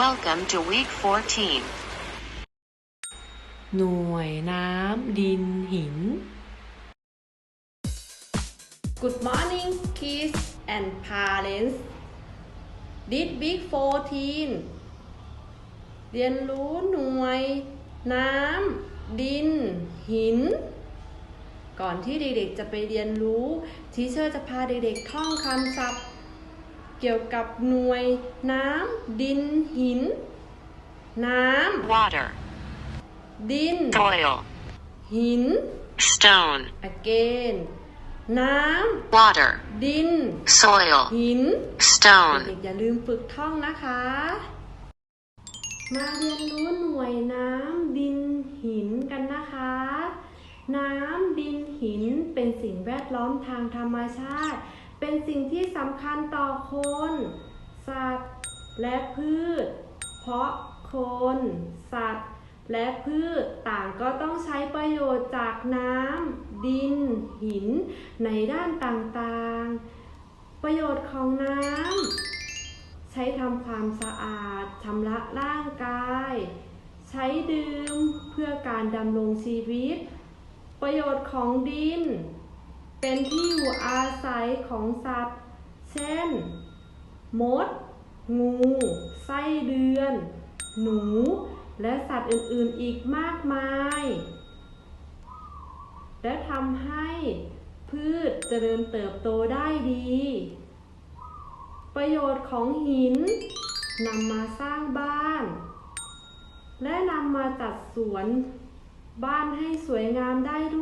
Welcome to week 14. หน่วยน้ำดินหิน Good morning, kids and parents. This week 14 เรียนรู้หน่วยน้ำดินหิน ก่อนที่เด็กๆจะไปเรียนรู้ทีเชอร์จะพาเด็กๆท่องคำศัพท์ เกี่ยวกับหน่วย น้ำ ดิน หิน น้ Water, ำดิน soil, หิน stone, again น้ water, ำดิน soil, หิน stone, เด็กๆอย่าลืมฝึกท่องนะคะ มาเรียนรู้หน่วยน้ำ ดิน หินกันนะคะ น้ำ ดิน หินเป็นสิ่งแวดล้อมทางธรรมชาติ เป็นสิ่งที่สำคัญต่อคน สัตว์ และพืช เพราะคน สัตว์ และพืชต่างก็ต้องใช้ประโยชน์จากน้ำดิน หิน ในด้านต่างๆ ประโยชน์ของน้ำใช้ทำความสะอาดชำระร่างกาย ใช้ดื่มเพื่อการดำรงชีวิต ประโยชน์ของดิน เป็นที่ ยของสัตว์ เช่น มด งู ไส้เดือน หนู และสัตว์อื่นๆอีกมากมาย และทำให้พืชเจริญเติบโตได้ดี ประโยชน์ของหินนำมาสร้างบ้าน และนำมาจัดสวน บ้านให้สวยงามได้ด้วย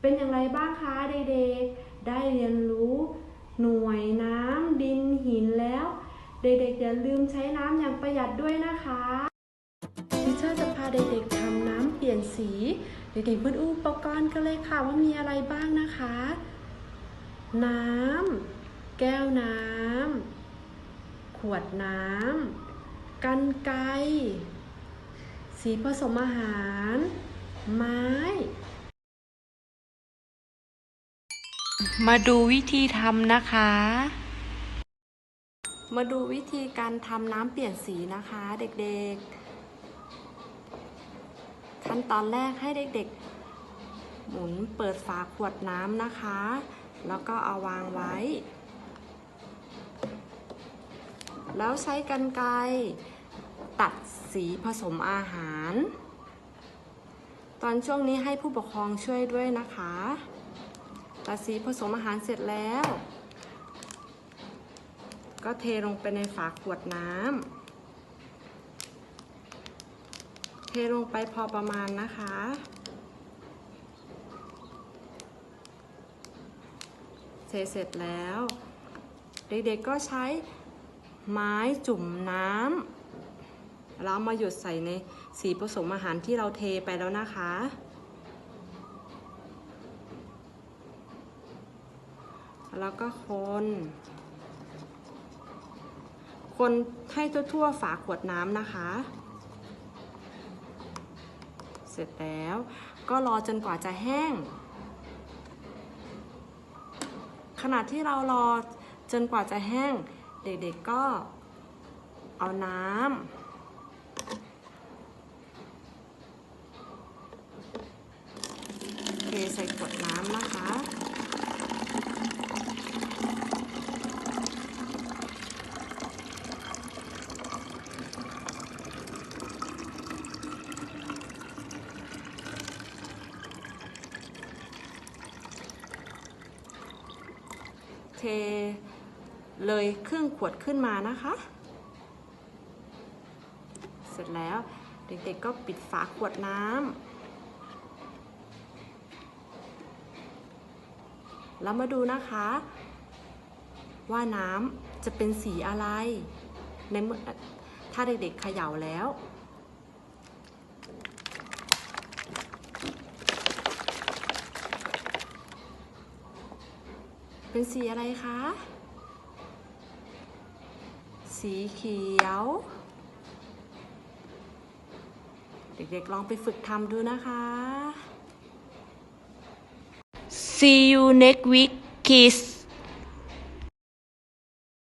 เป็นอย่างไรบ้างคะเด็กๆ ได้เรียนรู้หน่วยน้ำดินหินแล้ว เด็กๆอย่าลืมใช้น้ำอย่างประหยัดด้วยนะคะทิเชอร์จะพาเด็กๆทำน้ำเปลี่ยนสี เด็กๆมาดูอุปกรณ์กันเลยค่ะว่ามีอะไรบ้างนะคะ น้ำแก้วน้ำขวดน้ำกันไกรสีผสมอาหาร ไม้ มาดูวิธีทำนะคะ มาดูวิธีการทำน้ำเปลี่ยนสีนะคะเด็กๆ ขั้นตอนแรกให้เด็กๆ หมุนเปิดฝาขวดน้ำนะคะ แล้วก็เอาวางไว้ แล้วใช้กรรไกรตัดสีผสมอาหาร ตอนช่วงนี้ให้ผู้ปกครองช่วยด้วยนะคะ ตัดสีผสมอาหารเสร็จแล้ว ก็เทลงไปในฝาขวดน้ำเทลงไปพอประมาณนะคะเทเสร็จแล้ว เด็กๆก็ใช้ไม้จุ่มน้ำแล้วมาหยดใส่ในสีผสมอาหารที่เราเทไปแล้วนะคะ แล้วก็คน คนให้ทั่วๆฝาขวดน้ำนะคะ เสร็จแล้วก็รอจนกว่าจะแห้ง ขณะที่เรารอจนกว่าจะแห้ง เด็กๆก็เอาน้ำเทใส่ขวดน้ำนะคะ เทเลยครึ่งขวดขึ้นมานะคะ เสร็จแล้วเด็กๆก็ปิดฝาขวดน้ำแล้วมาดูนะคะ ว่าน้ำจะเป็นสีอะไรในเมื่อถ้าเด็กๆเขย่าแล้ว เป็นสีอะไรคะ สีเขียว เด็กๆลองไปฝึกทำดูนะคะ See you next week kids